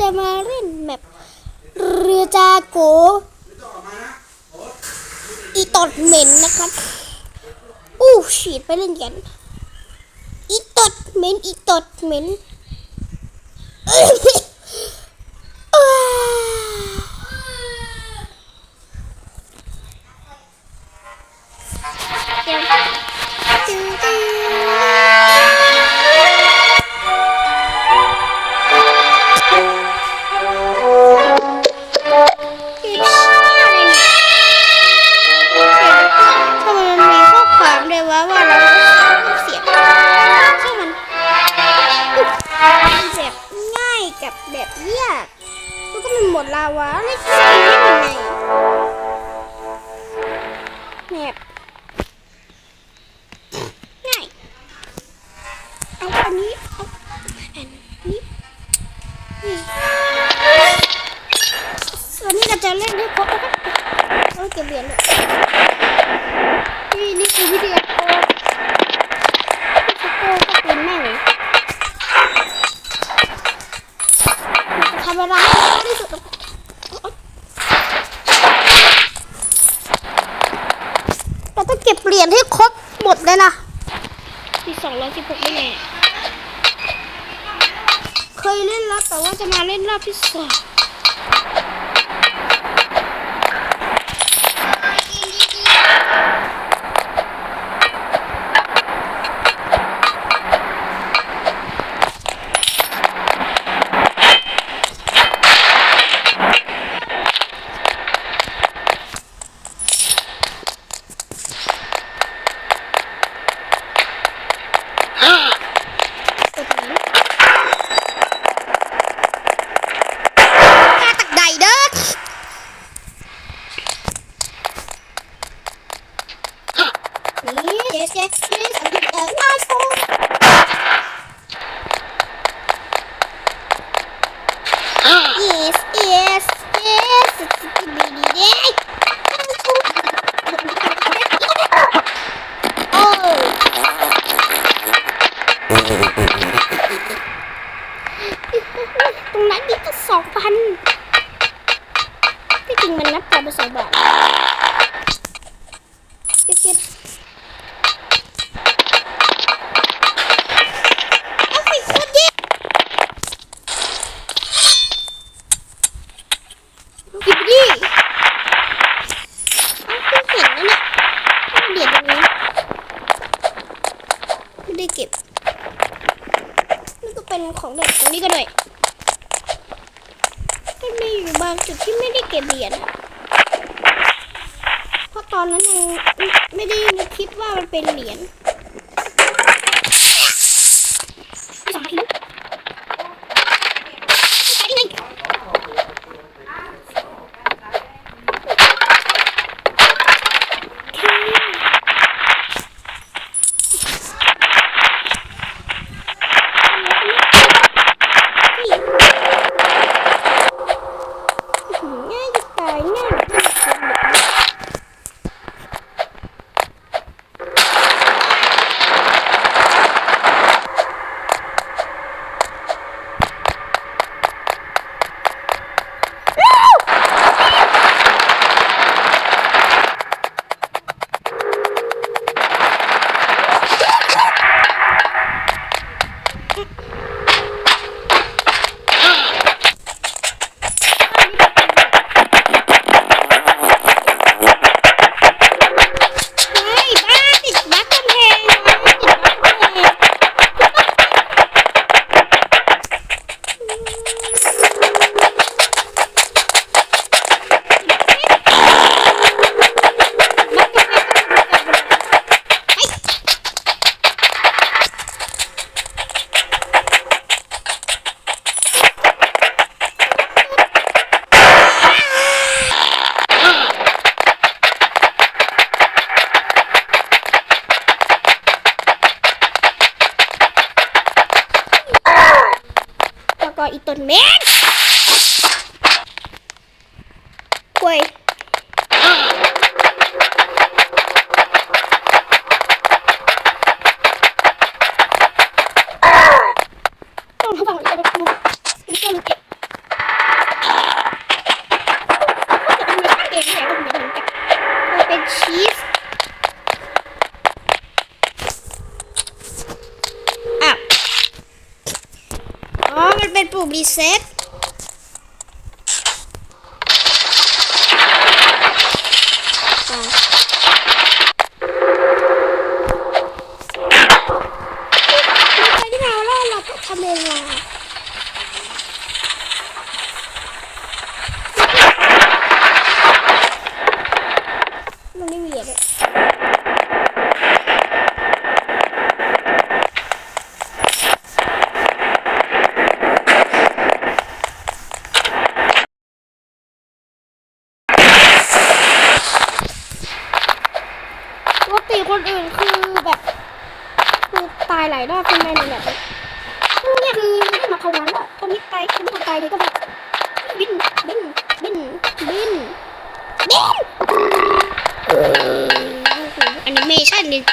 จะมาเล่นแมปเรือจาโกอีตอดเหม็นนะครับ อู้ฉีดไปเล่นกัน อีตอดเหม็น อีตอดเหม็น ini up ini me. Ini gak jalan deh, kok. Oke, biar Ini ini ya. แต่ว่าจะมาเล่นรอบที่สอง Git git. ได้คลิปว่ามันเป็นเหรียญ man. Wait. ายรอบขึ้นได้เลยแบบนี่คือไม่มาพลังหรอกตรงนี้ไกลตรงนี้ไกลเลยก็แบบบินบินบินบินบินอันนี้ไม่ใช่จริง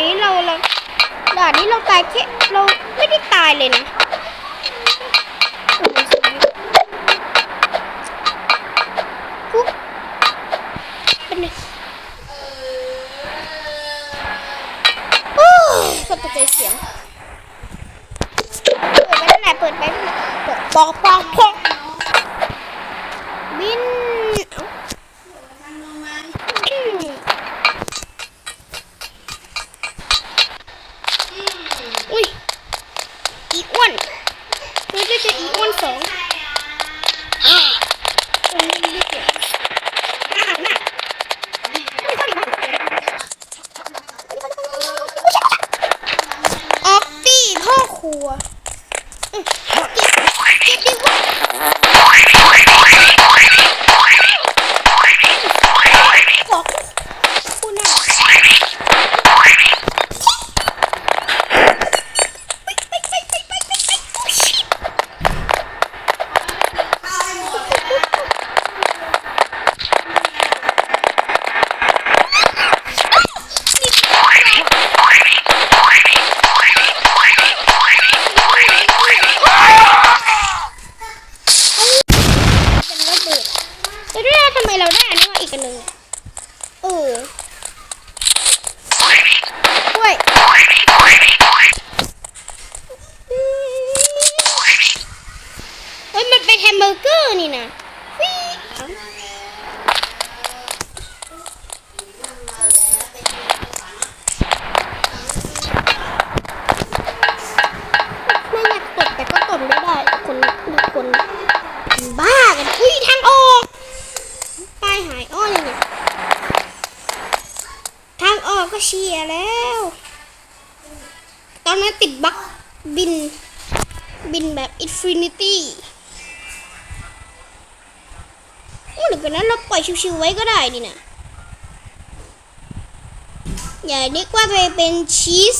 นี้เราเราด่านนี้เราตายแค่เราไม่ได้ตายเลยนะกุ๊บเป็นโอ้ตกใจเสียง เปิดไปนั่นเปิดไปเปิปอกปอกปอกบิน อ้วนนี่ก็จะอีอ้วนสอง นะไม่ยากตดแต่ก็ตดไม่ได้คนคนบ้ากันอุ้ยทางออกปหายอ้อเยเนี่ทางออกก็เชียแล้ว ตอนนั้ติดบักบินบินแบบอินฟินิตี้ หรือกันนั้นเราปล่อยชิวๆไว้ก็ได้นี่นะอย่าเรียกว่าตัวเองเป็นชีส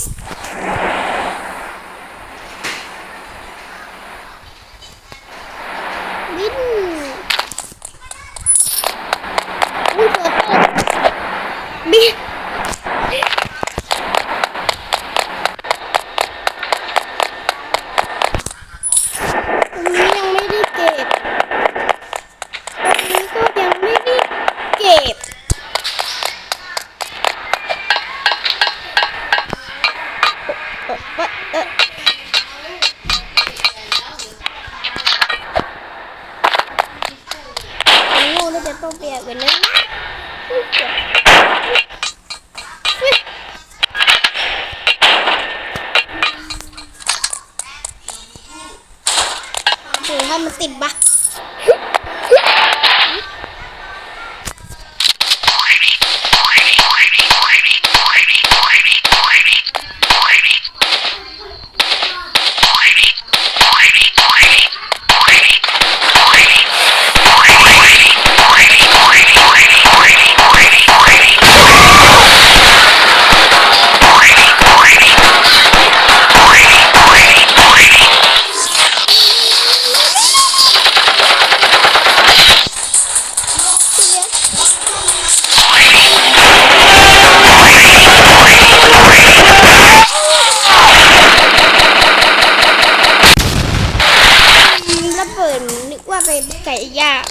เป็นไก่ย่าง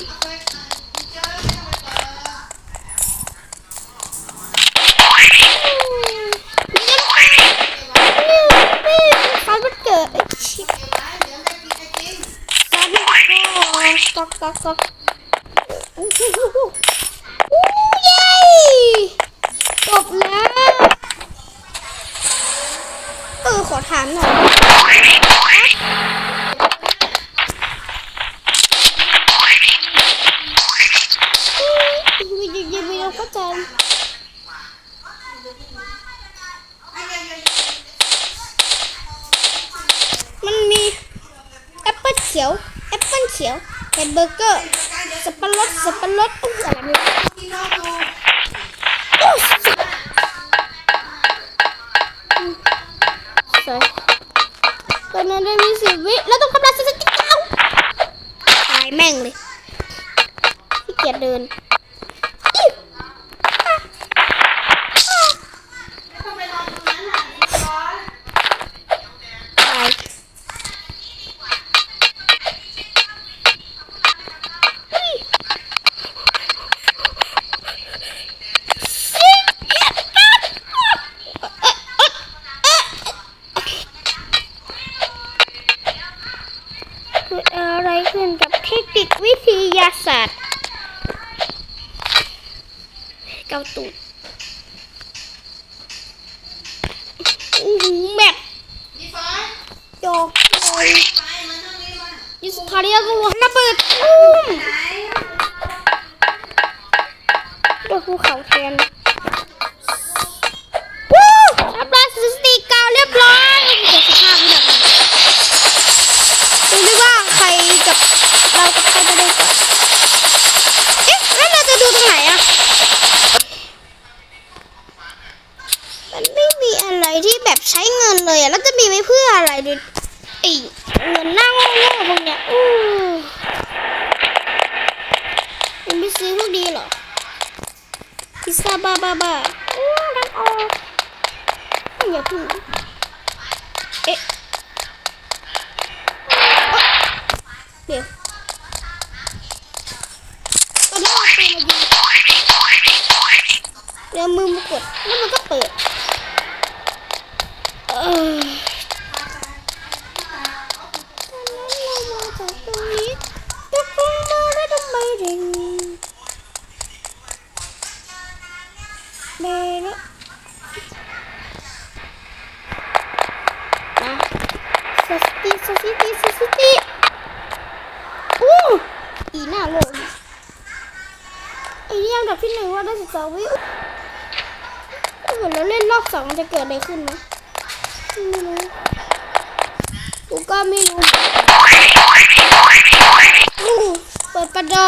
เขามันเกิดไอ้ชิบการมันก็ก๊อกซอกก๊อกอู้หูหูหูอู้เย้จบแล้วเออขอถามหน่อย ยังยังยังไม่เข้าใจมันมีแอปเปิ้ลเขียว แอปเปิ้ลเขียวแฮมเบอร์เกอร์สับปะรดสับปะรดอุ้ยอะไรไม่รู้สวยตอนนั้นได้มีสิบวิแล้วต้องกำลังสติ๊กเกอร์ตายแม่งเลยขี้เกียจเดิน เกาตูดอู้หูแบบจอกเลยยิสคาเรียกูระเบิดตุ้มโดนภูเขาแทนวู้ทำลายสถิติเก่าเรียบร้อยเจ็ดสิบห้าวินาทีดูดิว่าใครกับเรากับใครจะได้ก่อน อะไรที่แบบใช้เงินเลยอะแล้วจะมีไว้เพื่ออะไรดิไอเงินหน้าโง่ๆพวกเนี้ยอู้ยังไม่ซื้อพวกดีเหรอพิซซ่าบ้าบ้าบ้าอู้ดังออกอย่าพึ่งเอ๊ะเอ๊ะเดี๋ยวตอนนี้เอาปืนมายิงเดี๋ยวมือมากดแล้วมันก็เปิด เออเรามาจากตรงนี้แต่คงมาได้ทำไมเร่งเบลอะมาสติสติสติสติอู้อีหน้าโลงไอ้นี่อัน ดับที่หนึ่งว่าได้สิบสองวิถ้าเกิดเราเล่นรอบสองจะเกิดอะไรขึ้นไห ก็ไม่รู้เปิดประดอ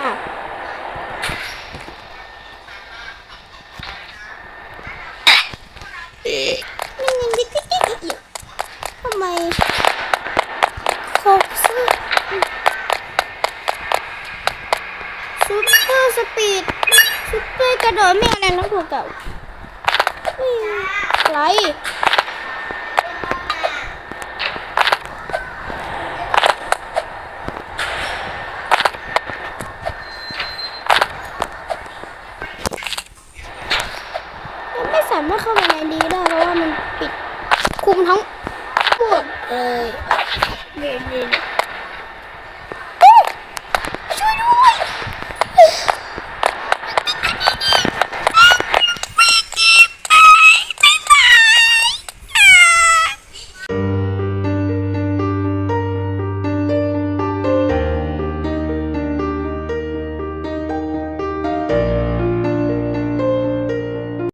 Ah! ารถไม่เข้าไปในนี้ได้เพราะว่ามันปิดคุมทั้งหมดเลยนี่น